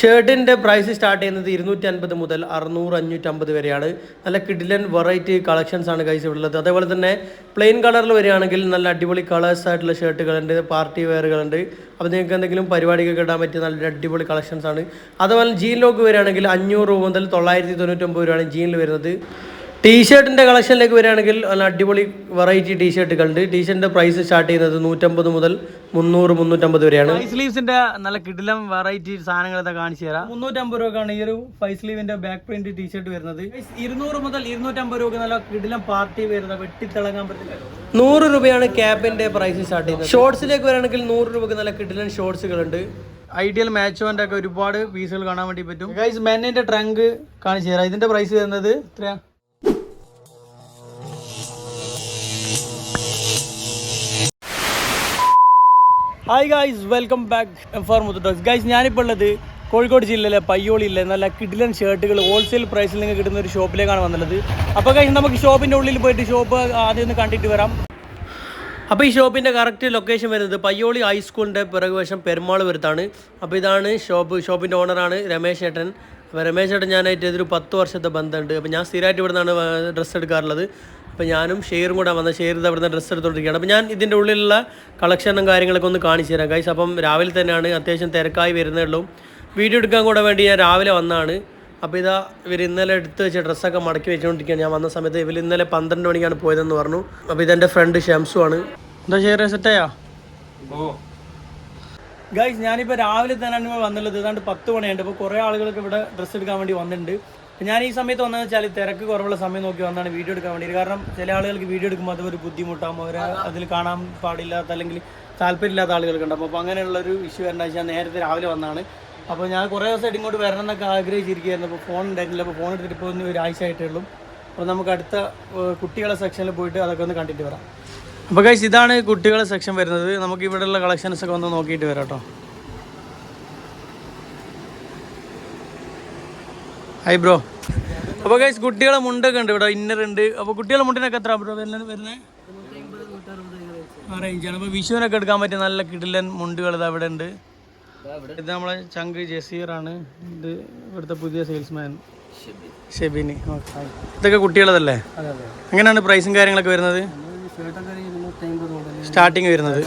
ഷർട്ടിന്റെ price start ചെയ്യുന്നത് ഇരുന്നൂറ്റി അൻപത് മുതൽ അറുന്നൂറ് അഞ്ഞൂറ്റമ്പത് വരെയാണ്. നല്ല കിഡിലൻ വെറൈറ്റി കളക്ഷൻസ് ആണ് കൈസ് ഉള്ളത് അതേപോലെ തന്നെ പ്ലെയിൻ കളറിൽ വരികയാണെങ്കിൽ നല്ല അടിപൊളി കളേഴ്സ് ആയിട്ടുള്ള ഷർട്ടുകളുണ്ട് പാർട്ടി വെയറുകളുണ്ട് അപ്പോൾ നിങ്ങൾക്ക് എന്തെങ്കിലും പരിപാടിക്കൊക്കെ ഇടാൻ പറ്റിയ നല്ല അടിപൊളി കളക്ഷൻസ് ആണ്. അതുപോലെ ജീൻ ലോക്ക് വരികയാണെങ്കിൽ അഞ്ഞൂറ് രൂപ മുതൽ തൊള്ളായിരത്തി തൊണ്ണൂറ്റൊമ്പത് രൂപയാണ് ജീനിൽ വരുന്നത്. ടീഷർട്ടിന്റെ കളക്ഷനിലേക്ക് വരികയാണെങ്കിൽ നല്ല അടിപൊളി വെറൈറ്റി ടീഷർട്ടുകളുണ്ട് ടീഷർട്ടിന്റെ പ്രൈസ് സ്റ്റാർട്ട് ചെയ്യുന്നത് നൂറ്റമ്പത് മുതൽ മുന്നൂറ് മുന്നൂറ്റമ്പത് വരെയാണ്. ഫൈവ് സ്ലീവ്സിന്റെ നല്ല കിടിലം വെറൈറ്റി സാധനങ്ങളൊക്കെ കാണിച്ചു തരാം. മുന്നൂറ്റമ്പത് രൂപക്കാണ് ഈ ഒരു ഫൈവ് സ്ലീവിന്റെ ബാക്ക് പ്രിന്റ് ടീഷർട്ട് വരുന്നത്. ഇരുന്നൂറ് മുതൽ ഇരുന്നൂറ്റമ്പത് രൂപ നല്ല കിടിലം പാർട്ടി വരുന്നത് വെട്ടിത്തിളങ്ങാൻ പറ്റില്ല നൂറ് രൂപയാണ് ക്യാപ്പിന്റെ പ്രൈസ് സ്റ്റാർട്ട് ചെയ്യുന്നത്. ഷോർട്സിലേക്ക് വരികയാണെങ്കിൽ നൂറ് രൂപക്ക് നല്ല കിടിലൻ ഷോർട്സുകളുണ്ട് ഐഡിയൽ മാച്ചോന്റെ ഒക്കെ ഒരുപാട് പീസുകൾ കാണാൻ വേണ്ടി പറ്റും. ഗൈസ് മെന്നിന്റെ ട്രങ്ക് കാണിച്ചു തരാം. ഇതിന്റെ പ്രൈസ് വരുന്നത് എത്രയാ? Hi guys welcome back M four മുത്തോസ് guys ഞാനിപ്പോൾ ഉള്ളത് കോഴിക്കോട് ജില്ലയിലെ പയ്യോളിയിലെ നല്ല കിഡിലൻ ഷർട്ടുകൾ ഹോൾസെയിൽ പ്രൈസിൽ നിങ്ങൾക്ക് കിട്ടുന്ന ഒരു ഷോപ്പിലേക്കാണ് വന്നുള്ളത് അപ്പോൾ ഗൈസ് നമുക്ക് ഷോപ്പിന്റെ ഉള്ളിൽ പോയിട്ട് ഷോപ്പ് ആദ്യം ഒന്ന് കണ്ടിട്ട് വരാം. അപ്പോൾ ഈ ഷോപ്പിന്റെ കറക്റ്റ് ലൊക്കേഷൻ വരുന്നത് പയ്യോളി ഹൈസ്കൂളിന്റെ പിറകുവശം പെരുമാൾ വരുത്താണ്. അപ്പോൾ ഇതാണ് ഷോപ്പ് ഷോപ്പിന്റെ ഓണറാണ് രമേശ് ഏട്ടൻ അപ്പോൾ രമേശ് ഏട്ടൻ ഞാനായിട്ട് ഇതൊരു പത്ത് വർഷത്തെ ബന്ധമുണ്ട്. അപ്പോൾ ഞാൻ സ്ഥിരമായിട്ട് ഇവിടെ നിന്നാണ് ഡ്രസ്സ് എടുക്കാറുള്ളത്. അപ്പോൾ ഞാനും ഷെയറും കൂടെ വന്ന ഷെയർ ഇത് അവിടുന്ന് ഡ്രസ്സ് എടുത്തുകൊണ്ടിരിക്കുകയാണ് അപ്പോൾ ഞാൻ ഇതിന്റെ ഉള്ളിലുള്ള കളക്ഷനും കാര്യങ്ങളൊക്കെ ഒന്ന് കാണിച്ചു തരാം. ഗൈസ് അപ്പം രാവിലെ തന്നെയാണ് അത്യാവശ്യം തിരക്കായി വരുന്നേ ഉള്ളൂ വീഡിയോ എടുക്കാൻ കൂടെ വേണ്ടി ഞാൻ രാവിലെ വന്നാണ്. അപ്പോൾ ഇതാ ഇവർ ഇന്നലെ എടുത്ത് വെച്ച ഡ്രസ്സൊക്കെ മടക്കി വെച്ചുകൊണ്ടിരിക്കുകയാണ് ഞാൻ വന്ന സമയത്ത് ഇവർ ഇന്നലെ പന്ത്രണ്ട് മണിക്കാണ് പോയതെന്ന് പറഞ്ഞു. അപ്പോൾ ഇതെന്റെ ഫ്രണ്ട് ഷംസു ആണ്. എന്താ ഷെയർ സെറ്റായാ ഗൈസ് ഞാനിപ്പോൾ രാവിലെ തന്നെയാണ് വന്നുള്ളത്. ഏതാണ്ട് പത്ത് മണിയുണ്ട് അപ്പോൾ കുറേ ആളുകളൊക്കെ ഇവിടെ ഡ്രസ്സ് എടുക്കാൻ വേണ്ടി വന്നിട്ടുണ്ട്. ഞാൻ ഈ സമയത്ത് വന്നതെന്ന് വെച്ചാൽ തിരക്ക് കുറവുള്ള സമയം നോക്കി വന്നാണ് വീഡിയോ എടുക്കാൻ വേണ്ടി കാരണം ചില ആളുകൾക്ക് വീഡിയോ എടുക്കുമ്പോൾ അത് ഒരു ബുദ്ധിമുട്ടാകും. അവർ അതിൽ കാണാൻ പാടില്ലാത്ത അല്ലെങ്കിൽ താല്പര്യമില്ലാത്ത ആളുകൾക്ക് അപ്പോൾ അങ്ങനെയുള്ളൊരു ഇഷ്യൂ വരേണ്ട ഞാൻ നേരത്തെ രാവിലെ വന്നാണ്. അപ്പോൾ ഞാൻ കുറേ ദിവസമായിട്ട് ഇങ്ങോട്ട് വരണം എന്നൊക്കെ ആഗ്രഹിച്ചിരിക്കുകയായിരുന്നു. അപ്പോൾ ഫോൺ ഉണ്ടായിരുന്നില്ല അപ്പോൾ ഫോൺ എടുത്തിട്ട് ഇപ്പോൾ ഒന്ന് ഒരാഴ്ച ആയിട്ടേ ഉള്ളൂ. അപ്പോൾ നമുക്ക് അടുത്ത കുട്ടികളെ സെക്ഷനിൽ പോയിട്ട് അതൊക്കെ ഒന്ന് കണ്ടിട്ട് വരാം. അപ്പോൾ കഴിച്ച് ഇതാണ് കുട്ടികളെ സെക്ഷൻ വരുന്നത്. നമുക്ക് ഇവിടെയുള്ള കളക്ഷൻസ് ഒക്കെ ഒന്ന് നോക്കിയിട്ട് വരാം കേട്ടോ. ഹൈ ബ്രോ അപ്പോൾ ഗൈസ് കുട്ടികളെ മുണ്ടൊക്കെ ഉണ്ട് ഇവിടെ ഇന്നർ ഉണ്ട്. അപ്പോൾ കുട്ടികളെ മുണ്ടിനൊക്കെ എത്ര ബ്രോ വരുന്നത് വരുന്നത് റേഞ്ചാണ് അപ്പോൾ വിഷുവിനൊക്കെ എടുക്കാൻ പറ്റിയ നല്ല കിടിലൻ മുണ്ടുകൾ ഇത് അവിടെ ഉണ്ട്. ഇത് നമ്മളെ ചങ്ക് ജസീറാണ് ഇത് ഇവിടുത്തെ പുതിയ സെയിൽസ്മാൻ ഷെബിന്. ഇതൊക്കെ കുട്ടികളതല്ലേ? എങ്ങനെയാണ് പ്രൈസും കാര്യങ്ങളൊക്കെ വരുന്നത്? സ്റ്റാർട്ടിങ് വരുന്നത്.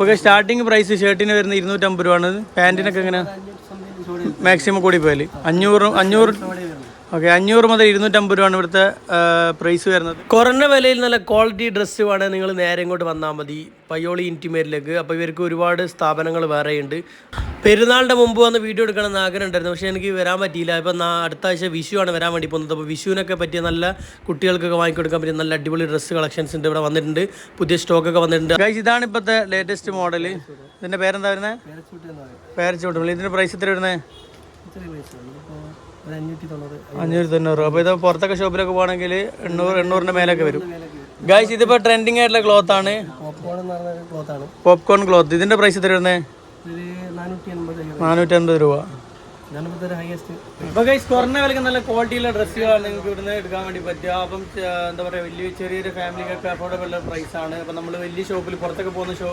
ഓക്കെ സ്റ്റാർട്ടിങ് പ്രൈസ് ഷർട്ടിന് വരുന്നത് ഇരുന്നൂറ്റമ്പത് ആണ്. പാന്റിനൊക്കെ എങ്ങനെ മാക്സിമം കൂടി പോയാൽ അഞ്ഞൂറ് അഞ്ഞൂറ് ഓക്കെ അഞ്ഞൂറ് മുതൽ ഇരുന്നൂറ്റമ്പത് രൂപയാണ് ഇവിടുത്തെ പ്രൈസ് വരുന്നത്. കുറഞ്ഞ വിലയിൽ നല്ല ക്വാളിറ്റി ഡ്രസ്സ് വേണേൽ നിങ്ങൾ നേരെ ഇങ്ങോട്ട് വന്നാൽ മതി. പയ്യോളി ഇന്റിമേറ്റിലേക്ക് അപ്പോൾ ഇവർക്ക് ഒരുപാട് സ്ഥാപനങ്ങൾ വേറെയുണ്ട്. പെരുന്നാളിന്റെ മുമ്പ് വന്ന് വീഡിയോ എടുക്കണമെന്ന് ആഗ്രഹം ഉണ്ടായിരുന്നു. പക്ഷേ എനിക്ക് വരാൻ പറ്റിയില്ല. ഇപ്പം നാ അടുത്ത ആഴ്ച വിഷു ആണ് വരാൻ വേണ്ടി പോകുന്നത്. അപ്പോൾ വിഷുവിനൊക്കെ പറ്റിയ നല്ല കുട്ടികൾക്കൊക്കെ വാങ്ങിക്കൊടുക്കാൻ പറ്റിയ നല്ല അടിപൊളി ഡ്രസ്സ് കളക്ഷൻസ് ഉണ്ട് ഇവിടെ വന്നിട്ടുണ്ട്. പുതിയ സ്റ്റോക്കൊക്കെ വന്നിട്ടുണ്ട്. ഗൈസ് ഇതാണ് ഇപ്പോഴത്തെ ലേറ്റസ്റ്റ് മോഡൽ ഇതിന്റെ പേരെന്താ വരുന്നത് പേരച്ചോട്ട് ഇതിന്റെ പ്രൈസ് എത്ര വരുന്നത് അഞ്ഞൂറ്റി തൊണ്ണൂറ് അപ്പോൾ ഇത് പുറത്തൊക്കെ ഷോപ്പിലൊക്കെ പോകണമെങ്കിൽ എണ്ണൂറ് എണ്ണൂറിന്റെ മേലൊക്കെ വരും. ഗായ്സ് ഇതിപ്പോൾ ട്രെൻഡിങ് ആയിട്ടുള്ള ക്ലോത്ത് ആണ്. പോപ്കോൺ ക്ലോത്ത് ഇതിന്റെ പ്രൈസ് എത്ര വരുന്നത് നാനൂറ്റി അൻപത് രൂപ. അപ്പോൾ ഗൈസ് കുറഞ്ഞ വിലക്ക് നല്ല ക്വാളിറ്റിയുള്ള ഡ്രസ്സുകളാണ് നിങ്ങൾക്ക് ഇവിടുന്ന് എടുക്കാൻ വേണ്ടി പറ്റുക. അപ്പം എന്താ പറയുക വലിയ ചെറിയൊരു ഫാമിലിക്കൊക്കെ അഫോർഡബിൾ പ്രൈസ് ആണ്. അപ്പം നമ്മൾ വലിയ ഷോപ്പിൽ പുറത്തൊക്കെ പോകുന്ന ഷോ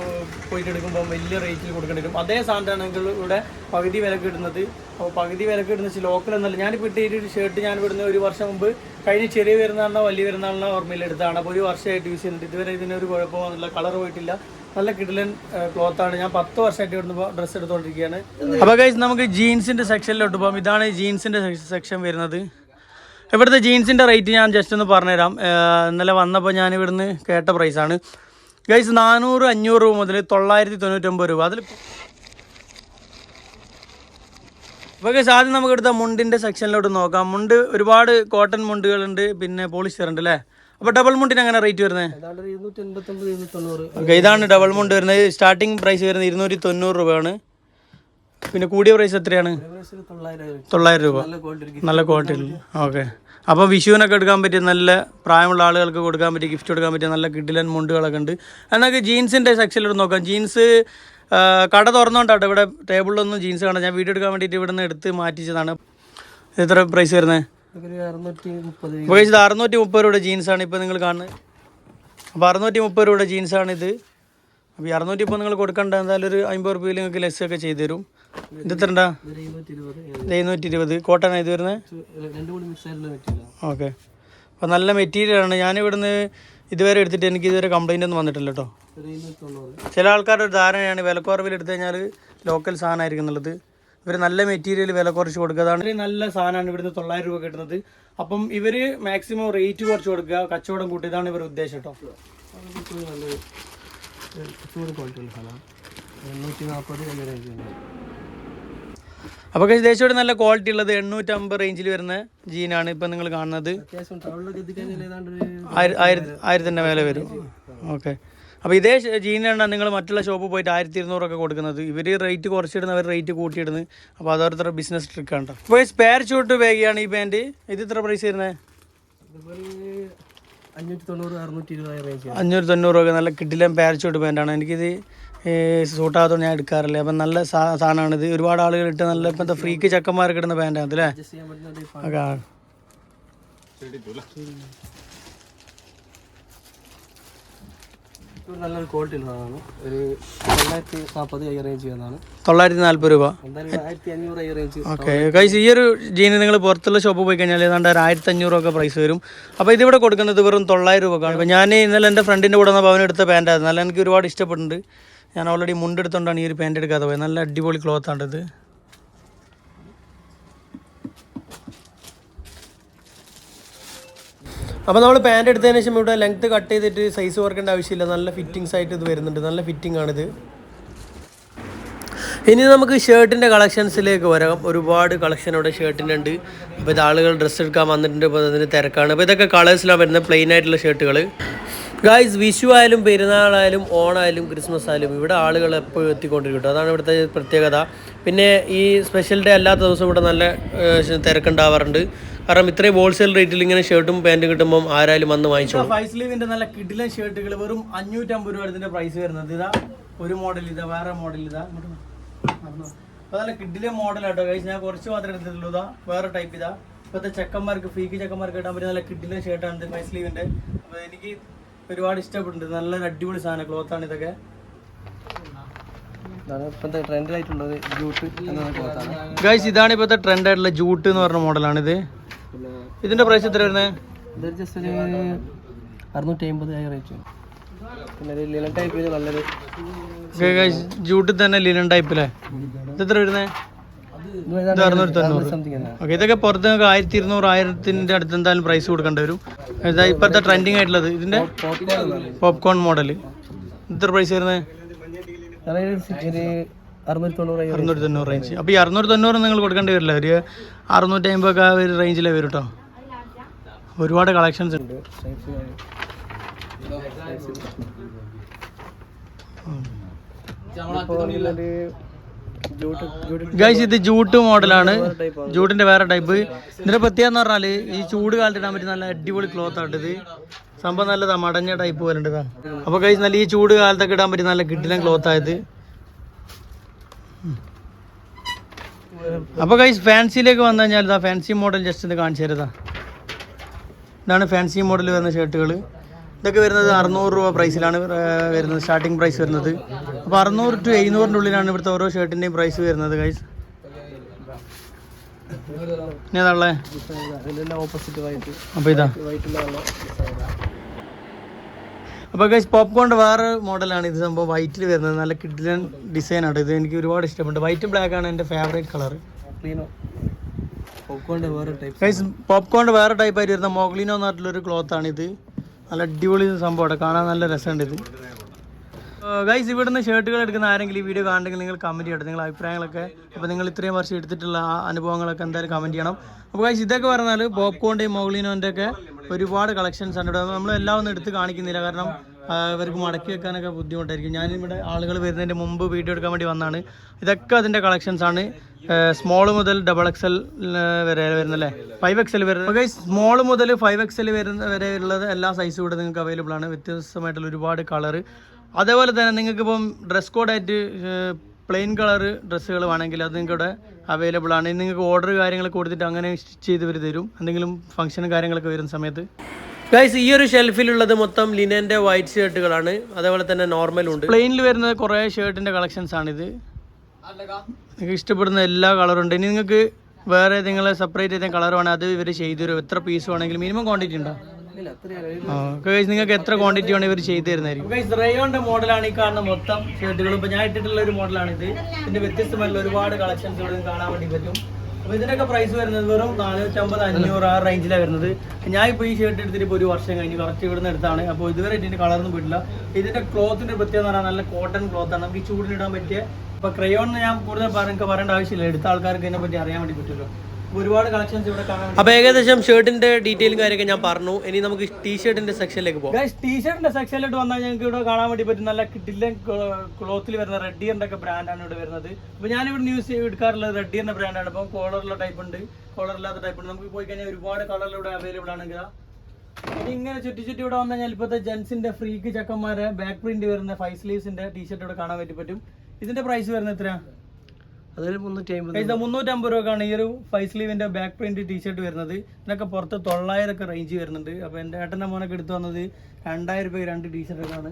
പോയിട്ട് എടുക്കുമ്പോൾ വലിയ റേറ്റിൽ കൊടുക്കേണ്ടി വരും. അതേ നിങ്ങൾ ഇവിടെ പകുതി വിലക്ക് ഇടുന്നത്. അപ്പോൾ പകുതി വിലക്ക് ഇടുന്ന ലോക്കൽ എന്നല്ല. ഞാനിപ്പോൾ ഇട്ട ഒരു ഷർട്ട് ഞാൻ ഇവിടുന്ന് ഒരു വർഷം മുമ്പ് കഴിഞ്ഞ ചെറിയ പെരുന്നാളിനോ വലിയ പെരുന്നാളിനോ ഓർമ്മയിൽ എടുത്താണ് അപ്പോൾ ഒരു വർഷമായിട്ട് യൂസ് ചെയ്യുന്നുണ്ട്. ഇതുവരെ ഇതിനൊരു കുഴപ്പമൊന്നുമില്ല കളർ പോയിട്ടില്ല. നല്ല കിടിലൻ ക്ലോത്ത് ആണ്. ഞാൻ പത്ത് വർഷമായിട്ട് ഇവിടുന്ന് ഡ്രസ്സ് എടുത്തുകൊണ്ടിരിക്കുകയാണ് അപ്പോൾ ഗൈസ് നമുക്ക് ജീൻസിന്റെ സെക്ഷനിലോട്ട് പോകാം ഇതാണ് ജീൻസിന്റെ സെക്ഷൻ വരുന്നത്. ഇവിടുത്തെ ജീൻസിന്റെ റേറ്റ് ഞാൻ ജസ്റ്റ് ഒന്ന് പറഞ്ഞുതരാം. ഇന്നലെ വന്നപ്പോൾ ഞാൻ ഇവിടുന്ന് കേട്ട പ്രൈസ് ആണ്. ഗൈസ് നാനൂറ് അഞ്ഞൂറ് രൂപ മുതൽ തൊള്ളായിരത്തി തൊണ്ണൂറ്റൊമ്പത് രൂപ. അതിൽ അപ്പോൾ ഗൈസ് ആദ്യം നമുക്ക് എടുത്ത മുണ്ടിന്റെ സെക്ഷനിലോട്ട് നോക്കാം. മുണ്ട് ഒരുപാട് കോട്ടൺ മുണ്ടുകളുണ്ട് പിന്നെ പോളിസ്റ്റർ ഉണ്ട് അല്ലേ? അപ്പോൾ ഡബിൾ മുണ്ടിന് അങ്ങനെ റേറ്റ് വരുന്നത് ഓക്കെ ഇതാണ് ഡബിൾ മുണ്ട് വരുന്നത്. സ്റ്റാർട്ടിങ് പ്രൈസ് വരുന്നത് ഇരുന്നൂറ്റി തൊണ്ണൂറ് രൂപയാണ്. പിന്നെ കൂടിയ പ്രൈസ് എത്രയാണ്? തൊള്ളായിരം രൂപ. നല്ല ക്വാളിറ്റി ഓക്കെ. അപ്പോൾ വിഷുവിനൊക്കെ എടുക്കാൻ പറ്റിയ നല്ല പ്രായമുള്ള ആളുകൾക്ക് കൊടുക്കാൻ പറ്റിയ ഗിഫ്റ്റ് കൊടുക്കാൻ പറ്റിയ നല്ല കിഡിലൻ മുണ്ടുകളൊക്കെ ഉണ്ട്. എന്നൊക്കെ ജീൻസിന്റെ സെക്ഷനിലോട്ട് നോക്കാം. ജീൻസ് കട തുറന്നോണ്ടാട്ടോ ഇവിടെ ടേബിളിലൊന്നും ജീൻസ് കാണാം ഞാൻ വീഡിയോ എടുക്കാൻ വേണ്ടിയിട്ട് ഇവിടെ നിന്ന് എടുത്ത് മാറ്റിച്ചതാണ്. എത്ര പ്രൈസ് വരുന്നത് ഇത് അറുന്നൂറ്റി മുപ്പത് രൂപയുടെ ജീൻസാണ് ഇപ്പോൾ നിങ്ങൾ കാണുന്നത് അപ്പോൾ അറുന്നൂറ്റി മുപ്പത് രൂപയുടെ ജീൻസാണ് ഇത്. അപ്പോൾ ഈ അറുന്നൂറ്റി മുപ്പത് നിങ്ങൾ കൊടുക്കേണ്ട എന്തായാലും ഒരു അമ്പത് റുപ്യയിൽ നിങ്ങൾക്ക് ലെസ് ഒക്കെ ചെയ്തു തരും. ഇത് എത്ര ഉണ്ടാ? ഇത് ഇരുപത് ഇത് എഴുന്നൂറ്റി ഇരുപത്. കോട്ടൺ ഇത് വരുന്നത് ഓക്കെ. അപ്പോൾ നല്ല മെറ്റീരിയലാണ് ഞാൻ ഇവിടുന്ന് ഇതുവരെ എടുത്തിട്ട് എനിക്ക് ഇതുവരെ കംപ്ലൈന്റ് ഒന്നും വന്നിട്ടില്ല കേട്ടോ ചില ആൾക്കാരുടെ ഒരു ധാരണയാണ് വിലക്കുറവിൽ എടുത്തു കഴിഞ്ഞാൽ ലോക്കൽ സാധനമായിരിക്കും എന്നുള്ളത്. ഇവർ നല്ല മെറ്റീരിയൽ വില കുറച്ച് കൊടുക്കുക. അതാണ് നല്ല സാധനമാണ് ഇവിടുന്ന് തൊള്ളായിരം രൂപ കിട്ടുന്നത്. അപ്പം ഇവർ മാക്സിമം റേറ്റ് കുറച്ച് കൊടുക്കുക കച്ചവടം കൂട്ടിയതാണ് ഇവർ ഉദ്ദേശം കേട്ടോ. നാൽപ്പത് അപ്പോൾ നല്ല ക്വാളിറ്റി ഉള്ളത് എണ്ണൂറ്റമ്പത് റേഞ്ചിൽ വരുന്ന ജീനാണ് ഇപ്പം നിങ്ങൾ കാണുന്നത്. ആയിരത്തിന്റെ ആയിരത്തിന്റെ മേലെ വരും. ഓക്കെ അപ്പോൾ ഇതേ ജീനാണ് നിങ്ങൾ മറ്റുള്ള ഷോപ്പ് പോയിട്ട് ആയിരത്തി ഇരുന്നൂറൊക്കെ കൊടുക്കുന്നത്. ഇവർ റേറ്റ് കുറച്ചിടുന്ന അവർ റേറ്റ് കൂട്ടിയിടുന്നത്. അപ്പോൾ അതോരത്ര ബിസിനസ് ട്രിക്കാണ് കേട്ടോ അപ്പോൾ സ്പെയർ ഷൂട്ട് ബാഗിയാണ് ഈ പാന്റ് ഇത് ഇത്ര പ്രൈസ് വരുന്നത് അഞ്ഞൂറ്റി തൊണ്ണൂറ് അറുന്നൂറ്റി ഇരുപതായിരം റേഞ്ച് രൂപ നല്ല കിട്ടിലും പാരച്ചൂട്ട് പാന്റാണ് എനിക്കിത് സൂട്ടാകത്തോണ്ട് ഞാൻ എടുക്കാറില്ല. അപ്പം നല്ല സാ സാധനമാണ് ഇത്. ഒരുപാട് ആളുകൾ ഇട്ട് നല്ല ഇപ്പം എന്താ ഫ്രീക്ക് ചക്കന്മാർക്ക് ഇടുന്ന പാന്റാണ് അല്ലേ അഡ്ജസ്റ്റ് ചെയ്യാൻ പറ്റുന്ന ഒക്കെ ആ. ഒരു നല്ലൊരു ക്വാളിറ്റി ഉള്ള സാധനമാണ്. ഒരു തൊള്ളായിരത്തി നാൽപ്പത് കൈ റേഞ്ച് ചെയ്യുന്നതാണ് തൊള്ളായിരത്തി നാൽപ്പത് രൂപ. എന്തായാലും ആയിരത്തി അഞ്ഞൂറ് കൈ റേഞ്ച് ഓക്കെ കൈസ് ഈ ഒരു ജീന് നിങ്ങൾ പുറത്തുള്ള ഷോപ്പ് പോയി കഴിഞ്ഞാൽ ഏതാണ്ട് ഒരു ആയിരത്തി അഞ്ഞൂറൊക്കെ പ്രൈസ് വരും. അപ്പോൾ ഇതിവിടെ കൊടുക്കുന്നത് വെറും തൊള്ളായിരം രൂപക്കാണ് അപ്പോൾ ഞാൻ ഇന്നലെ എന്റെ ഫ്രണ്ടിന്റെ കൂടെ വന്ന അവൻ എടുത്ത പാന്റായിരുന്നു നല്ല എനിക്ക് ഒരുപാട് ഇഷ്ടപ്പെട്ടിട്ടുണ്ട്. ഞാൻ ഓൾറെഡി മുണ്ടെടുത്തോണ്ടാണ് ഈ ഒരു പാന്റ് എടുക്കാതെ പോയത്. നല്ല അടിപൊളി ക്ലോത്താണ് അപ്പോൾ നമ്മൾ പാന്റ് എടുത്തതിന് ശേഷം ഇവിടെ ലെങ്ത് കട്ട് ചെയ്തിട്ട് സൈസ് കുറക്കേണ്ട ആവശ്യമില്ല. നല്ല ഫിറ്റിങ്സ് ആയിട്ട് ഇത് വരുന്നുണ്ട്. നല്ല ഫിറ്റിംഗ് ആണിത്. ഇനി നമുക്ക് ഷർട്ടിന്റെ കളക്ഷൻസിലേക്ക് വരാം. ഒരുപാട് കളക്ഷൻ ഇവിടെ ഷർട്ടിന്റെ ഉണ്ട് അപ്പോൾ ഇത് ആളുകൾ ഡ്രസ്സ് എടുക്കാൻ വന്നിട്ടുണ്ട്. അപ്പോൾ അതിന് തിരക്കാണ്. അപ്പോൾ ഇതൊക്കെ കളേഴ്സിലാണ് വരുന്നത്. പ്ലെയിൻ ആയിട്ടുള്ള ഷർട്ടുകൾ ഗായ്സ് വിഷു ആയാലും പെരുന്നാളായാലും ഓണായാലും ക്രിസ്മസ് ആയാലും ഇവിടെ ആളുകൾ എപ്പോഴും എത്തിക്കൊണ്ടിരിക്കും അതാണ് ഇവിടുത്തെ പ്രത്യേകത. പിന്നെ ഈ സ്പെഷ്യൽ ഡേ അല്ലാത്ത ദിവസം ഇവിടെ നല്ല തിരക്കുണ്ടാവാറുണ്ട്. കാരണം ഇത്രയും ഹോൾസെയിൽ റേറ്റിൽ ഇങ്ങനെ ഷർട്ടും പാന്റും കിട്ടുമ്പോൾ ആരായാലും വന്ന് വാങ്ങിച്ചോ ഫൈവ് സ്ലീവിന്റെ നല്ല കിഡിലൻ ഷർട്ടുകൾ വെറും അഞ്ഞൂറ്റമ്പത് രൂപ പ്രൈസ് വരുന്നത്. ഇതാ ഒരു മോഡൽ ഇതാ വേറെ മോഡൽ ഇതാ. അപ്പൊ നല്ല കിഡിലെ മോഡൽ ആട്ടോ. കഴിച്ച് ഞാൻ കുറച്ച് മാത്രം എടുത്തിട്ടുള്ളൂ. ഇതാ വേറെ ടൈപ്പ് ഇതാ. ഇപ്പോഴത്തെ ചെക്കന്മാർക്ക് ഫ്രീക്ക് ചെക്കന്മാർക്ക് ഇടാൻ പറ്റിയ നല്ല കിഡിലെ ഷർട്ടാണ് ഇത് ഫൈവ് സ്ലീവിന്റെ എനിക്ക് ഒരുപാട് ഇഷ്ടപ്പെട്ടിട്ടുണ്ട് നല്ല അടിപൊളി സാധനം ക്ലോത്ത് ആണ് ഇതൊക്കെ. ഗൈസ് ഇതാണ് ഇപ്പോഴത്തെ ട്രെൻഡ് ആയിട്ടുള്ള ജൂട്ട് എന്ന് പറഞ്ഞ മോഡലാണിത് ഇത് പിന്നെ ഇതിന്റെ പ്രൈസ് എത്ര വരുന്നത് ഇതൊരു ജസ്റ്റ് ഒരു അറുന്നൂറ്റി അമ്പത് റേറ്റ് റേഞ്ച് പിന്നെ ഒരു ലിനൻ ടൈപ്പ് ഇത് നല്ലൊരു ഗൈസ് ജൂട്ടിൽ തന്നെ ലിനൻ ടൈപ്പ് അല്ലേ ഇത് എത്ര വരുന്നത് ഇത് അറുന്നൂറ്റി തൊണ്ണൂറ്. സംതിങ് തന്നെ. ഓക്കെ ഇതൊക്കെ പുറത്ത് നിങ്ങൾക്ക് ആയിരത്തി ഇരുന്നൂറ് ആയിരത്തിന്റെ അടുത്ത് എന്തായാലും പ്രൈസ് കൊടുക്കേണ്ടി വരും. ഇതാ ഇപ്പോഴത്തെ ട്രെൻഡിങ് ആയിട്ടുള്ളത്. ഇതിന്റെ പോപ്കോൺ മോഡൽ ഇത്ര പ്രൈസ് വരുന്നത് റേഞ്ച് അപ്പോൾ ഈ അറുന്നൂറ്റി തൊണ്ണൂറ് നിങ്ങൾ കൊടുക്കേണ്ടി വരില്ല. ഒരു അറുന്നൂറ്റി അമ്പതൊക്കെ ഒരു റേഞ്ചിലേ വരും കേട്ടോ ഒരുപാട് കളക്ഷൻസ് ഉണ്ട്. ഗൈസ് ഇത് ജൂട്ട് മോഡലാണ് ജൂട്ടിന്റെ വേറെ ടൈപ്പ് ഇതിന്റെ പ്രത്യേകത എന്ന് പറഞ്ഞാൽ ഈ ചൂട് കാലത്ത് ഇടാൻ പറ്റിയ നല്ല അടിപൊളി ക്ലോത്ത് ആണ് ഇത്. സംഭവം നല്ലതാ മടഞ്ഞ ടൈപ്പ് പോലെ ഉണ്ട് അപ്പോൾ ഗൈസ് നല്ല ഈ ചൂട് കാലത്തൊക്കെ ഇടാൻ പറ്റിയ നല്ല കിട്ടിലൻ ക്ലോത്ത് ആയത് അപ്പോൾ കൈസ് ഫാൻസിയിലേക്ക് വന്നു കഴിഞ്ഞാൽ ഇതാ ഫാൻസി മോഡൽ ജസ്റ്റ് ഒന്ന് കാണിച്ചു തരുതാ ഇതാണ് ഫാൻസി മോഡൽ വരുന്ന ഷർട്ടുകൾ ഇതൊക്കെ വരുന്നത് അറുന്നൂറ് രൂപ പ്രൈസിലാണ് വരുന്നത്. സ്റ്റാർട്ടിംഗ് പ്രൈസ് വരുന്നത്. അപ്പോൾ അറുന്നൂറ് ടു എഴുന്നൂറിന്റെ ഉള്ളിലാണ് ഇവിടുത്തെ ഓരോ ഷർട്ടിന്റെയും പ്രൈസ് വരുന്നത് കൈസ് ഇനി ഏതാളേ ഓപ്പോസിറ്റ് വൈറ്റ് അപ്പോൾ ഇതാ. അപ്പോൾ ഗൈസ് പോപ്കോണിന്റെ വേറെ മോഡലാണ് ഇത് സംഭവം വൈറ്റിൽ വരുന്നത്. നല്ല കിഡിലൻ ഡിസൈനാണ് ഇത് എനിക്ക് ഒരുപാട് ഇഷ്ടപ്പെട്ടു. വൈറ്റ് ബ്ലാക്ക് ആണ് എന്റെ ഫേവറേറ്റ് കളർ ഗൈസ് പോപ്കോണിന്റെ വേറെ ടൈപ്പ് ആയിട്ട് വരുന്ന മോഗ്ലിനോ നാട്ടിലൊരു ക്ലോത്താണ് ആണ് ഇത്. നല്ല അടിപൊളി സംഭവമാണ് കാണാൻ നല്ല രസമുണ്ട് ഇത്. ഗൈസ് ഇവിടുന്ന് ഷർട്ടുകൾ എടുക്കുന്ന ആരെങ്കിലും ഈ വീഡിയോ കാണുന്നെങ്കിൽ നിങ്ങൾ കമന്റ് ചെയ്യട്ടെ. നിങ്ങളുടെ അഭിപ്രായങ്ങളൊക്കെ. അപ്പോൾ നിങ്ങൾ ഇത്രയും വർഷം എടുത്തിട്ടുള്ള ആ അനുഭവങ്ങളൊക്കെ എന്തായാലും കമന്റ് ചെയ്യണം. അപ്പോൾ ഗൈസ് ഇതൊക്കെ പറഞ്ഞാൽ പോപ്കോണിന്റെയും മോഗ്ലിനോന്റെ ഒക്കെ ഒരുപാട് കളക്ഷൻസ് ആണ്. ഇവിടെ നമ്മൾ എല്ലാം ഒന്നും എടുത്ത് കാണിക്കുന്നില്ല. കാരണം ഇവർക്ക് മടക്കി വെക്കാനൊക്കെ ബുദ്ധിമുട്ടായിരിക്കും. ഇവിടെ ആളുകൾ വരുന്നതിന്റെ മുമ്പ് വീഡിയോ എടുക്കാൻ വേണ്ടി വന്നാണ്. ഇതൊക്കെ അതിന്റെ കളക്ഷൻസ് ആണ്. സ്മോൾ മുതൽ ഡബിൾ എക്സൽ വരെ വരുന്നല്ലേ? ഫൈവ് എക്സൽ വരുന്നത് ഓക്കെ സ്മോൾ മുതൽ ഫൈവ് എക്സൽ വരുന്ന വരെ ഉള്ളത് എല്ലാ സൈസും ഇവിടെ നിങ്ങൾക്ക് അവൈലബിൾ ആണ്. വ്യത്യസ്തമായിട്ടുള്ള ഒരുപാട് കളറ് അതേപോലെ തന്നെ നിങ്ങൾക്ക് ഇപ്പം ഡ്രസ് കോഡായിട്ട് പ്ലെയിൻ കളർ ഡ്രസ്സുകൾ വേണമെങ്കിൽ അത് നിങ്ങൾക്ക് ഇവിടെ അവൈലബിൾ ആണ്. നിങ്ങൾക്ക് ഓർഡർ കാര്യങ്ങൾ കൊടുത്തിട്ട് അങ്ങനെ സ്റ്റിച്ച് ചെയ്ത് ഇവർ തരും. എന്തെങ്കിലും ഫംഗ്ഷൻ കാര്യങ്ങളൊക്കെ വരുന്ന സമയത്ത്. ഗൈസ് ഈ ഒരു ഷെൽഫിലുള്ളത് മൊത്തം ലിനന്റെ വൈറ്റ് ഷർട്ടുകളാണ് അതേപോലെ തന്നെ നോർമൽ ഉണ്ട്. പ്ലെയിനിൽ വരുന്ന കുറേ ഷർട്ടിന്റെ കളക്ഷൻസ് ആണിത്. നിങ്ങൾക്ക് ഇഷ്ടപ്പെടുന്ന എല്ലാ കളറും ഉണ്ട്. ഇനി നിങ്ങൾക്ക് വേറെ ഏതെങ്കിലും സെപ്പറേറ്റ് ഏതെങ്കിലും കളർ വേണമെങ്കിൽ അത് ഇവർ ചെയ്തു തരും. എത്ര പീസ് വേണമെങ്കിലും മിനിമം ക്വാണ്ടിറ്റി ഉണ്ടോ? നിങ്ങൾക്ക് എത്ര ക്വാണ്ടിറ്റി ആണ് ഇവർ ചെയ്തു തരുന്നതായിരിക്കും. റയോന്റെ മോഡലാണ് ഈ കാണുന്ന മൊത്തം ഷർട്ടുകളും ഇപ്പൊ ഞാൻ ഇട്ടിട്ടുള്ള ഒരു മോഡലാണ് ഇത്. ഇതിന്റെ വ്യത്യസ്തമായിട്ടുള്ള ഒരുപാട് കളക്ഷൻസ് ഇവിടെ കാണാൻ വേണ്ടി പറ്റും. അപ്പൊ ഇതിനൊക്കെ പ്രൈസ് വരുന്നത് വെറും നാനൂറ്റമ്പത് അഞ്ഞൂറ് ആ റേഞ്ചിലാണ് വരുന്നത്. ഞാൻ ഇപ്പോൾ ഈ ഷർട്ട് എടുത്തിട്ട് ഇപ്പോൾ ഒരു വർഷം കഴിഞ്ഞ് കറക്റ്റ് ഇവിടുന്ന് എടുത്താണ്. അപ്പോൾ ഇതുവരെ ഇതിന്റെ കളറൊന്നും പോയിട്ടില്ല. ഇതിന്റെ ക്ലോത്തിന്റെ പ്രത്യേകത പറഞ്ഞാൽ നല്ല കോട്ടൺ ക്ലോത്ത് ആണ്. നമുക്ക് ഈ ചൂടിനിടാൻ പറ്റിയ ഇപ്പൊ ക്രയോൺ ഞാൻ കൂടുതൽ പറ- പറയേണ്ട ആവശ്യമില്ല. എടുത്ത ആൾക്കാർക്ക് ഇതിനെ പറ്റി അറിയാൻ വേണ്ടി പറ്റുമല്ലോ. അപ്പൊ ഒരുപാട് കളക്ഷൻസ് ഇവിടെ കാണാൻ അപ്പോൾ ഏകദേശം ഷർട്ടിന്റെ ഡീറ്റെയിലും കാര്യമൊക്കെ ഞാൻ പറഞ്ഞു. ഇനി നമുക്ക് ടീ ഷർട്ടിന്റെ സെക്ഷനിലേക്ക് പോകാം ടീ ടീഷർട്ടിന്റെ സെക്ഷനിലോട്ട് വന്നാൽ ഞങ്ങൾക്ക് ഇവിടെ കാണാൻ വേണ്ടി പറ്റും. നല്ല കിട്ടില്ല ക്ലോത്തിൽ വരുന്ന റെഡിയറിന്റെ ഒക്കെ ബ്രാൻഡാണ് ഇവിടെ വരുന്നത്. അപ്പൊ ഞാനിവിടെ യൂസ് ന്യൂസ് എടുക്കാറുള്ളത് റെഡിയറിന്റെ ബ്രാൻഡാണ് അപ്പം കോളറുള്ള ടൈപ്പ് ഉണ്ട്. കോളർ ഇല്ലാത്ത ടൈപ്പ് ഉണ്ട്. നമുക്ക് പോയി കഴിഞ്ഞാൽ ഒരുപാട് കളറിൽ ഇവിടെ അവൈലബിൾ ആണ് ഇനി ഇങ്ങനെ ചുറ്റി ചുറ്റി ഇവിടെ വന്നാൽ കഴിഞ്ഞാൽ ഇപ്പോഴത്തെ ജെൻസിന്റെ ഫ്രീക്ക് ചക്കന്മാരെ ബാക്ക് പ്രിന്റ് വരുന്ന ഫൈവ് സ്ലീവ്സിന്റെ ടീഷർട്ട് ഇവിടെ കാണാൻ വേണ്ടി പറ്റും. ഇതിന്റെ പ്രൈസ് വരുന്നത് എത്രയാ? അതിൽ മുന്നൂറ്റി മുന്നൂറ്റമ്പത് രൂപക്കാണ് ഈ ഒരു ഫൈവ് ബാക്ക് പ്രിന്റ് ടീഷർട്ട് വരുന്നത്. ഇതിനൊക്കെ പുറത്ത് തൊള്ളായിരം ഒക്കെ റേഞ്ച് വരുന്നുണ്ട്. അപ്പോൾ എന്റെ ഏട്ടന്റെ മോനൊക്കെ എടുത്തു വന്നത് രണ്ടായിരം രൂപയ്ക്ക് രണ്ട് ടീഷർട്ടുകളാണ്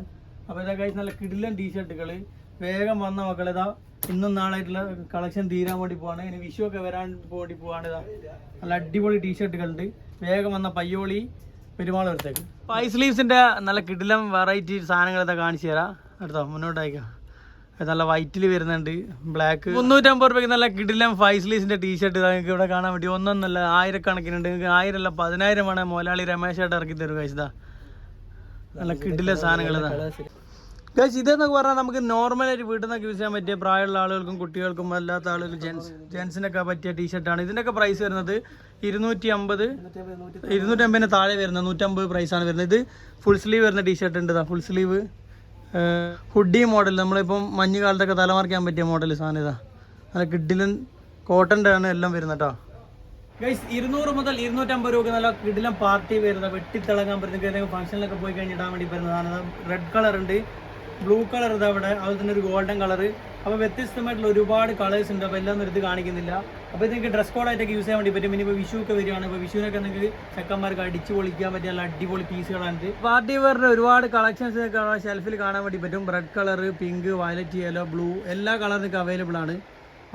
അപ്പോൾ ഇതൊക്കെ നല്ല കിടിലൻ ടീഷർട്ടുകൾ വേഗം വന്ന ഇതാ ഇന്നും നാളായിട്ടുള്ള കളക്ഷൻ തീരാൻ വേണ്ടി പോവാണ്. ഇനി വിഷു ഒക്കെ വരാൻ വേണ്ടി പോവാണ് ഇതാ. നല്ല അടിപൊളി ടീഷർട്ടുകളുണ്ട് വേഗം വന്ന പയ്യോളി പെരുമാൾ എടുത്തേക്ക് ഫൈവ് സ്ലീവ്സിന്റെ നല്ല കിടിലം വെറൈറ്റി സാധനങ്ങൾ ഇതാ കാണിച്ചു തരാം. എടുത്തോ മുന്നോട്ടയക്കാം ഇത് നല്ല വൈറ്റിൽ വരുന്നുണ്ട്. ബ്ലാക്ക് മുന്നൂറ്റമ്പത് രൂപയ്ക്ക് നല്ല കിടിലം ഫൈസ്ലീസിന്റെ സ്ലീസിന്റെ ടീഷർട്ട് നിങ്ങൾക്ക് ഇവിടെ കാണാൻ വേണ്ടി. ഒന്നൊന്നല്ല ആയിരക്കണക്കിനുണ്ട് നിങ്ങൾക്ക് ആയിരം അല്ല പതിനായിരം വേണേ മുതലാളി രമേശായിട്ട് ഇറക്കി തരും കഴിച്ചതാ നല്ല കിടില സാധനങ്ങൾ കഴിച്ച് ഇതെന്നൊക്കെ പറഞ്ഞാൽ നമുക്ക് നോർമലായിട്ട് വീട്ടിൽ നിന്നൊക്കെ യൂസ് ചെയ്യാൻ പറ്റിയ പ്രായമുള്ള ആളുകൾക്കും കുട്ടികൾക്കും അല്ലാത്ത ആളുകൾക്കും ജെൻസ് ജെൻസിനൊക്കെ പറ്റിയ ടീഷർട്ടാണ് ഇതിന്റെയൊക്കെ പ്രൈസ് വരുന്നത് ഇരുന്നൂറ്റി അമ്പത് ഇരുന്നൂറ്റി അമ്പതിന് താഴെ വരുന്നത് നൂറ്റമ്പത് പ്രൈസാണ് വരുന്നത്. ഇത് ഫുൾ സ്ലീവ് വരുന്ന ടീഷർട്ട് ഉണ്ട് ഫുൾ സ്ലീവ് ഹുഡി മോഡൽ നമ്മളിപ്പം മഞ്ഞ് കാലത്തൊക്കെ തലമറിക്കാൻ പറ്റിയ മോഡൽ സാധനം ഇതാ. നല്ല കിഡിലും കോട്ടന്റെ ആണ് എല്ലാം വരുന്നത് കേട്ടോ. ഗൈസ് ഇരുന്നൂറ് മുതൽ ഇരുന്നൂറ്റമ്പത് രൂപ നല്ല കിടിലം പാർട്ടി വരുന്ന വെട്ടിത്തിളങ്ങാൻ പറ്റുന്ന ഫംഗ്ഷനിലൊക്കെ പോയി കഴിഞ്ഞിടാൻ വേണ്ടി വരുന്നതാണ് റെഡ് കളർ ഉണ്ട്. ബ്ലൂ കളർ ഇതാ അവിടെ അതുപോലെ തന്നെ ഒരു ഗോൾഡൻ കളർ അപ്പോൾ വ്യത്യസ്തമായിട്ടുള്ള ഒരുപാട് കളേഴ്സ് ഉണ്ട്. അപ്പോൾ എല്ലാം നിർത്തി കാണിക്കുന്നില്ല. അപ്പോൾ നിങ്ങൾക്ക് ഡ്രസ് കോഡായിട്ടൊക്കെ യൂസ് ചെയ്യാൻ വേണ്ടി പറ്റും. ഇനിയിപ്പോൾ വിഷു ഒക്കെ വരികയാണ്. ഇപ്പോൾ വിഷുവിനൊക്കെ നിങ്ങൾക്ക് ചെക്കന്മാർക്ക് അടിച്ച് പൊളിക്കാൻ പറ്റിയ നല്ല അടിപൊളി പീസുകളാണ് പാർട്ടി വെയറിന്റെ ഒരുപാട് കളക്ഷൻസ് ഷെൽഫിൽ കാണാൻ വേണ്ടി പറ്റും. Red colour pink violet yellow blue എല്ലാ കളറിനൊക്കെ അവൈലബിൾ ആണ്.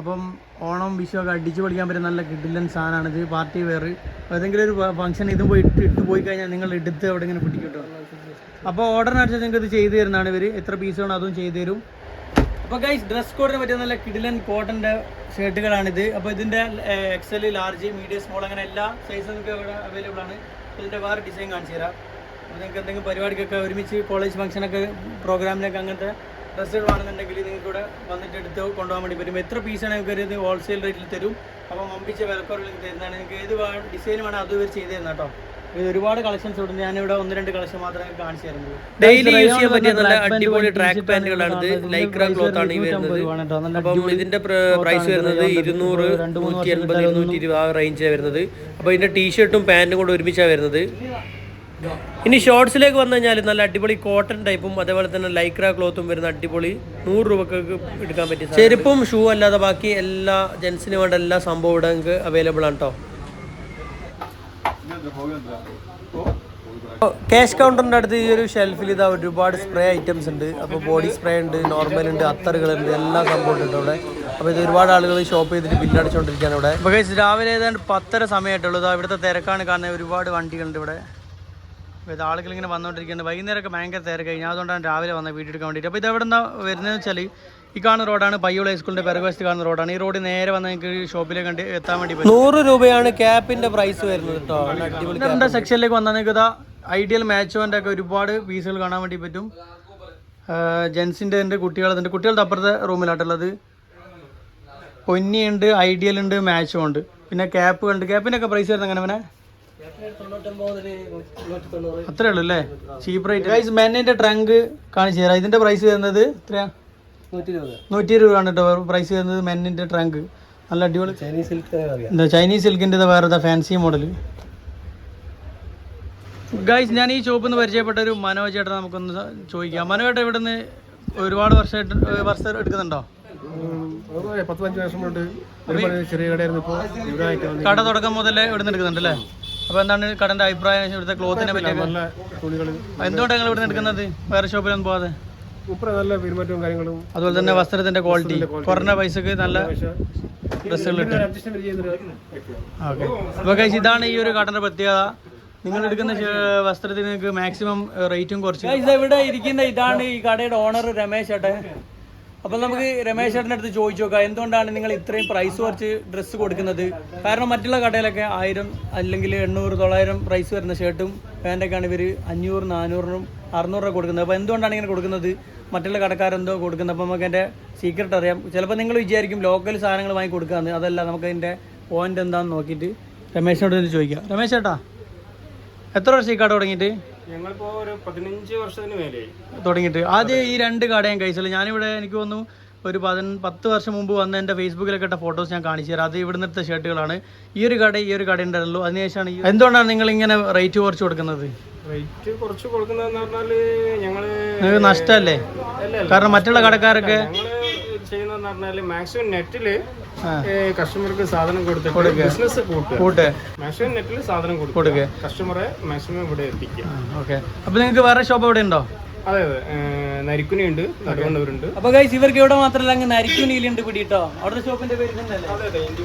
അപ്പം ഓണം വിഷു ഒക്കെ അടിച്ചു പൊളിക്കാൻ പറ്റുന്ന നല്ല കിഡിലൻ സാധനമാണ് ഇത് പാർട്ടി വെയർ. ഏതെങ്കിലും ഒരു ഫംഗ്ഷൻ ഇതും പോയി ഇട്ട് ഇട്ട് പോയി കഴിഞ്ഞാൽ നിങ്ങൾ എടുത്ത് അവിടെ ഇങ്ങനെ പിടിക്കിട്ടോ അപ്പോൾ ഓർഡറിനനുസരിച്ച് നിങ്ങൾക്ക് ഇത് ചെയ്തു തരുന്നതാണ് ഇവർ എത്ര പീസ് വേണം അതും ചെയ്തു തരും. അപ്പോൾ ഗൈസ് ഡ്രസ് കോഡിന് പറ്റിയ നല്ല കിഡിലൻ കോട്ടന്റെ ഷർട്ടുകളാണിത് അപ്പോൾ ഇതിന്റെ എക്സൽ ലാർജ് മീഡിയം സ്മോൾ അങ്ങനെ എല്ലാ സൈസും ഇവിടെ അവൈലബിൾ ആണ്. ഇതിന്റെ വേറെ ഡിസൈൻ കാണിച്ചു തരാം. അപ്പോൾ നിങ്ങൾക്ക് എന്തെങ്കിലും പരിപാടിക്കൊക്കെ ഒരുമിച്ച് കോളേജ് ഫംഗ്ഷനൊക്കെ പ്രോഗ്രാമിനൊക്കെ അങ്ങനത്തെ ഡ്രസ്സുകൾ വേണമെന്നുണ്ടെങ്കിൽ നിങ്ങൾക്ക് ഇവിടെ വന്നിട്ട് എടുത്ത് കൊണ്ടുപോകാൻ വേണ്ടി പറ്റും. എത്ര പീസാണ് നിങ്ങൾക്ക് ഇത് ഹോൾസെയിൽ റേറ്റിൽ തരും? അപ്പൊ മമ്പിച്ച വിലക്കുറവിൽ നിങ്ങൾക്ക് തരുന്നതാണ്. നിങ്ങൾക്ക് ഏത് ഡിസൈൻ വേണം അത് ഇവർ ചെയ്ത് തരുന്ന കേട്ടോ ഒരുപാട് കളക്ഷൻസ് ഉണ്ട് ഞാൻ ഇവിടെ ഒന്ന് രണ്ട് കളക്ഷൻ മാത്രമേ കാണിച്ചു തരുന്നുള്ളൂ. ഡെയിലി യൂസ് ചെയ്യാൻ പറ്റിയ നല്ല അടിപൊളി ട്രാക്ക് പാന്റുകളാണ് ഇത്. ലൈക്ര ക്ലോത്ത് ആണ് ഈ വരുന്നത്. അപ്പം ഇതിന്റെ പ്രൈസ് വരുന്നത് ഇരുന്നൂറ് നൂറ്റി എൺപത് ഇരുന്നൂറ്റി ഇരുപത് ആ റേഞ്ചാണ് വരുന്നത്. അപ്പോൾ ഇതിന്റെ ടീഷർട്ടും പാന്റും കൂടെ ഒരുമിച്ചാണ് വരുന്നത്. ഇനി ഷോർട്സിലേക്ക് വന്നു കഴിഞ്ഞാൽ നല്ല അടിപൊളി കോട്ടൺ ടൈപ്പും അതേപോലെ തന്നെ ലൈക്ര ക്ലോത്തും വരുന്ന അടിപൊളി നൂറ് രൂപക്ക് എടുക്കാൻ പറ്റും. ചെരുപ്പും ഷൂ അല്ലാതെ ബാക്കി എല്ലാ ജെൻസിന് വേണ്ട എല്ലാ സംഭവം ഇവിടെ അവൈലബിൾ ആണ് കേട്ടോ ക്യാഷ് കൗണ്ടറിന്റെ അടുത്ത് ഈ ഒരു ഷെൽഫിൽ ഇതാ ഒരുപാട് സ്പ്രേ ഐറ്റംസ് ഉണ്ട്. അപ്പോൾ ബോഡി സ്പ്രേ ഉണ്ട് നോർമൽ ഉണ്ട് അത്തറുകളുണ്ട് എല്ലാ സംഭവം ഉണ്ട് ഇവിടെ അപ്പോൾ ഇത് ഒരുപാട് ആളുകൾ ഷോപ്പ് ചെയ്തിട്ട് ബില്ല് അടിച്ചുകൊണ്ടിരിക്കുകയാണ് ഇവിടെ. അപ്പോൾ രാവിലെ ഏതാണ്ട് പത്തര സമയമായിട്ടുള്ളൂ. ഇതാ ഇവിടുത്തെ തിരക്കാണ് കാരണം ഒരുപാട് വണ്ടികളുണ്ട് ഇവിടെ. ഇത് ആളുകൾ ഇങ്ങനെ വന്നുകൊണ്ടിരിക്കുന്നുണ്ട് വൈകുന്നേരമൊക്കെ ഭയങ്കര തിരക്കായി ഞാൻ അതുകൊണ്ടാണ് രാവിലെ വന്നത് വീട്ടിൽ എടുക്കാൻ വേണ്ടിയിട്ട്. അപ്പോൾ ഇത് എവിടെ നിന്നാണ് വരുന്നതെന്ന് വെച്ചാൽ ഈ കാണുന്ന റോഡാണ് പയ്യോള ഹൈസ്കൂളിന്റെ പിറകുവശത്ത് കാണുന്ന റോഡാണ്. ഈ റോഡ് നേരെ വന്ന് നിങ്ങൾക്ക് ഷോപ്പിലേക്ക് കണ്ട് എത്താൻ വേണ്ടി നൂറ് രൂപയാണ് ക്യാപ്പിന്റെ പ്രൈസ് വരുന്നത് കേട്ടോ സെക്ഷനിലേക്ക് വന്നാൽ നിങ്ങൾക്ക് ഇതാ ഐഡിയൽ മാച്ചോന്റെ ഒക്കെ ഒരുപാട് പീസുകൾ കാണാൻ വേണ്ടി പറ്റും. ജെൻസിന്റെ ഉണ്ട് കുട്ടികളുടെ കുട്ടികളുടെ അപ്പുറത്തെ റൂമിലാട്ടുള്ളത് പൊന്നിയുണ്ട് ഐഡിയൽ ഉണ്ട് മാച്ചും ഉണ്ട് പിന്നെ ക്യാപ്പ് ഉണ്ട്. ക്യാപ്പിനൊക്കെ പ്രൈസ് വരുന്നത് എങ്ങനെ അവനെ അത്രേ ഉള്ളൂ അല്ലേ? ചീപ്പ് റേറ്റ് ഗൈസ് മെന്നിന്റെ ട്രങ്ക് കാണിച്ചു തരാം. ഇതിന്റെ പ്രൈസ് വരുന്നത് എത്രയാ? നൂറ്റി ഇരുപത് ആണ് കേട്ടോ. പ്രൈസ് വരുന്നത് മെന്നിന്റെ ട്രങ്ക് നല്ല അടിപൊളി. ചൈനീസ് സിൽക്ക് എന്താ ചൈനീസ് സിൽക്കിന്റെ വേറെ ഫാൻസി മോഡൽ ഗൈസ് ഞാൻ ഈ ഷോപ്പിൽ നിന്ന് പരിചയപ്പെട്ട ഒരു മനോജ് ചേട്ടൻ നമുക്കൊന്ന് ചോദിക്കാം. മനോജ് ചേട്ടൻ ഇവിടെ നിന്ന് ഒരുപാട് വർഷമായിട്ട് വർഷം എടുക്കുന്നുണ്ടോ? പത്ത് പതിനഞ്ച് വർഷം കൊണ്ട് ഒരുപാട് ചെറിയ കടയായിരുന്നു ഇപ്പോൾ കട തുടക്കം മുതലേ ഇവിടെ നിന്ന് എടുക്കുന്നുണ്ട് അപ്പൊ അപ്പോൾ എന്താണ് കടന്റെ അഭിപ്രായം? ഇവിടുത്തെ ക്ലോത്തിനെ പറ്റി എന്തുകൊണ്ടാണ് നിങ്ങൾ ഇവിടെ നിന്ന് എടുക്കുന്നത്? വേറെ ഷോപ്പിലൊന്നും പോകാതെ മൂപ്പര നല്ല പെരുമാറ്റവും കാര്യങ്ങളും. അതുപോലെ തന്നെ വസ്ത്രത്തിന്റെ ക്വാളിറ്റി കുറഞ്ഞ പൈസക്ക് നല്ല ഡ്രസ്സുകൾ ഇതാണ് ഈ ഒരു കടന്റെ പ്രത്യേകത. നിങ്ങൾ എടുക്കുന്ന വസ്ത്രത്തിന് നിങ്ങൾക്ക് മാക്സിമം റേറ്റും കുറച്ച്. ഇവിടെ ഇരിക്കുന്ന ഇതാണ് ഈ കടയുടെ ഓണർ രമേശ് ചേട്ടൻ അപ്പോൾ നമുക്ക് രമേശ് ചേട്ടന്റെ അടുത്ത് ചോദിച്ചു നോക്കാം. എന്തുകൊണ്ടാണ് നിങ്ങൾ ഇത്രയും പ്രൈസ് കുറച്ച് ഡ്രസ്സ് കൊടുക്കുന്നത്? കാരണം മറ്റുള്ള കടയിലൊക്കെ ആയിരം അല്ലെങ്കിൽ എണ്ണൂറ് തൊള്ളായിരം പ്രൈസ് വരുന്ന ഷർട്ടും പാന്റൊക്കെയാണ് ഇവർ അഞ്ഞൂറ് നാനൂറിനും അറുന്നൂറ് രൂപ കൊടുക്കുന്നത്. അപ്പോൾ എന്തുകൊണ്ടാണ് ഇങ്ങനെ കൊടുക്കുന്നത്? മറ്റുള്ള കടക്കാരെന്തോ കൊടുക്കുന്നത്. അപ്പോൾ നമുക്ക് എന്റെ സീക്രട്ട് അറിയാം. ചിലപ്പോൾ നിങ്ങൾ വിചാരിക്കും ലോക്കൽ സാധനങ്ങൾ വാങ്ങി കൊടുക്കാന്ന്. അതല്ല നമുക്ക് അതിന്റെ പോയിന്റ് എന്താണെന്ന് നോക്കിയിട്ട് രമേശിനോട് ചോദിക്കാം. രമേശ് ചേട്ടാ എത്ര വർഷം ഈ കട തുടങ്ങിയിട്ട്? ഞങ്ങളിപ്പോ ഒരു പതിനഞ്ച് വർഷത്തിന് മേലെയായി. തുടങ്ങിയിട്ട്. ആദ്യം ഈ രണ്ട് കടയും കഴിച്ചില്ല ഞാനിവിടെ എനിക്ക് തോന്നുന്നു ഒരു പതിന പത്ത് വർഷം മുമ്പ് വന്ന എന്റെ ഫേസ്ബുക്കിലൊക്കെ ഇട്ട ഫോട്ടോസ് ഞാൻ കാണിച്ചു തരാം. അത് ഇവിടുന്ന് എടുത്ത ഷർട്ടുകളാണ്. ഈ ഒരു കട ഈ ഒരു കട ഉണ്ടായിരുന്നുള്ളൂ. അതിനുശേഷമാണ് എന്തുകൊണ്ടാണ് നിങ്ങൾ ഇങ്ങനെ റേറ്റ് കുറച്ച് കൊടുക്കുന്നത്? റേറ്റ് കുറച്ച് കൊടുക്കുന്നതെന്ന് പറഞ്ഞാൽ ഞങ്ങൾ നിങ്ങൾക്ക് നഷ്ടമല്ലേ. കാരണം മറ്റുള്ള കടക്കാരൊക്കെ ഞങ്ങൾ ചെയ്യുന്നതെന്ന് പറഞ്ഞാൽ മാക്സിമം നെറ്റിൽ. കസ്റ്റമർക്ക് സാധനം കൊടുത്തിട്ട് ബിസിനസ് കൂട്ടുക. മെഷീൻ മാക്സിമം നെറ്റിൽ സാധനം കൊടുക്കുക. കസ്റ്റമറെ മാക്സിമം ഇവിടെ എത്തിക്കുക. ഓക്കെ. അപ്പോൾ നിങ്ങൾക്ക് വേറെ ഷോപ്പ് എവിടെ ഉണ്ടോ? അതെ അതെ. നരിക്കുനിയുണ്ട്. നടുവണ്ണൂരുണ്ട് അപ്പൊ ഗൈസ് ഇവർക്ക് ഇവിടെ മാത്രമല്ല അങ്ങ് നരിക്കുനിയിലുണ്ട് പിടിട്ടോ? അവിടെ ഷോപ്പിന്റെ പേര്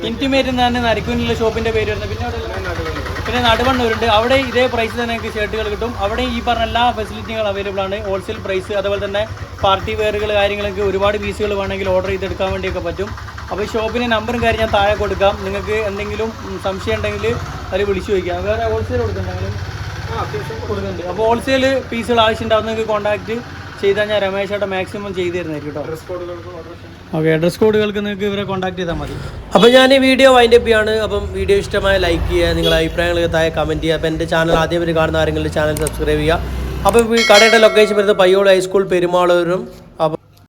ഇന്റിമേറ്റ് എന്നാണ് നരിക്കുനിയിലെ ഷോപ്പിന്റെ പേര് വരുന്നത്. പിന്നെ അവിടെ പിന്നെ നടുവണ്ണൂരുണ്ട് അവിടെ ഇതേ പ്രൈസ് തന്നെ നിങ്ങൾക്ക് ഷർട്ടുകൾ കിട്ടും. അവിടെ ഈ പറഞ്ഞ എല്ലാ ഫെസിലിറ്റികളും അവൈലബിൾ ആണ്. ഹോൾസെയിൽ പ്രൈസ് അതുപോലെ തന്നെ പാർട്ടി വെയറുകൾ കാര്യങ്ങളൊക്കെ ഒരുപാട് പീസുകൾ വേണമെങ്കിൽ ഓർഡർ ചെയ്തെടുക്കാൻ വേണ്ടിയൊക്കെ പറ്റും. അപ്പോൾ ഈ ഷോപ്പിന്റെ നമ്പറും കാര്യം ഞാൻ താഴെ കൊടുക്കാം. നിങ്ങൾക്ക് എന്തെങ്കിലും സംശയം ഉണ്ടെങ്കിൽ അതിൽ വിളിച്ചു ചോദിക്കാം. വേറെ ഹോൾസെയിൽ കൊടുക്കുന്നുണ്ടെങ്കിലും കൊടുക്കുന്നുണ്ട്. അപ്പോൾ ഹോൾസെയിൽ പീസുകൾ ആവശ്യമുണ്ടാവും നിങ്ങൾക്ക് കോൺടാക്ട് ചെയ്താൽ ഞാൻ രമേശ് രമേശേട്ട മാക്സിമം ചെയ്തു തരുന്നതായിരിക്കും കേട്ടോ. ഓക്കെ ഡ്രസ് കോഡുകൾക്ക് നിങ്ങൾക്ക് ഇവരെ കോൺടാക്ട് ചെയ്താൽ മതി. അപ്പോൾ ഞാൻ ഈ വീഡിയോ വൈൻഡ് അപ്പ് ചെയ്യാണ്. അപ്പം വീഡിയോ ഇഷ്ടമായ ലൈക്ക് ചെയ്യുക നിങ്ങളുടെ അഭിപ്രായങ്ങൾ താഴെ കമന്റ് ചെയ്യുക. അപ്പോൾ എന്റെ ചാനൽ ആദ്യം കാണുന്ന ആരെങ്കിലും ചാനൽ സബ്സ്ക്രൈബ് ചെയ്യുക. അപ്പോൾ ഈ കടയുടെ ലൊക്കേഷൻ വരുന്നത് പയ്യോളി ഹൈസ്കൂൾ പെരുമാളൂരും.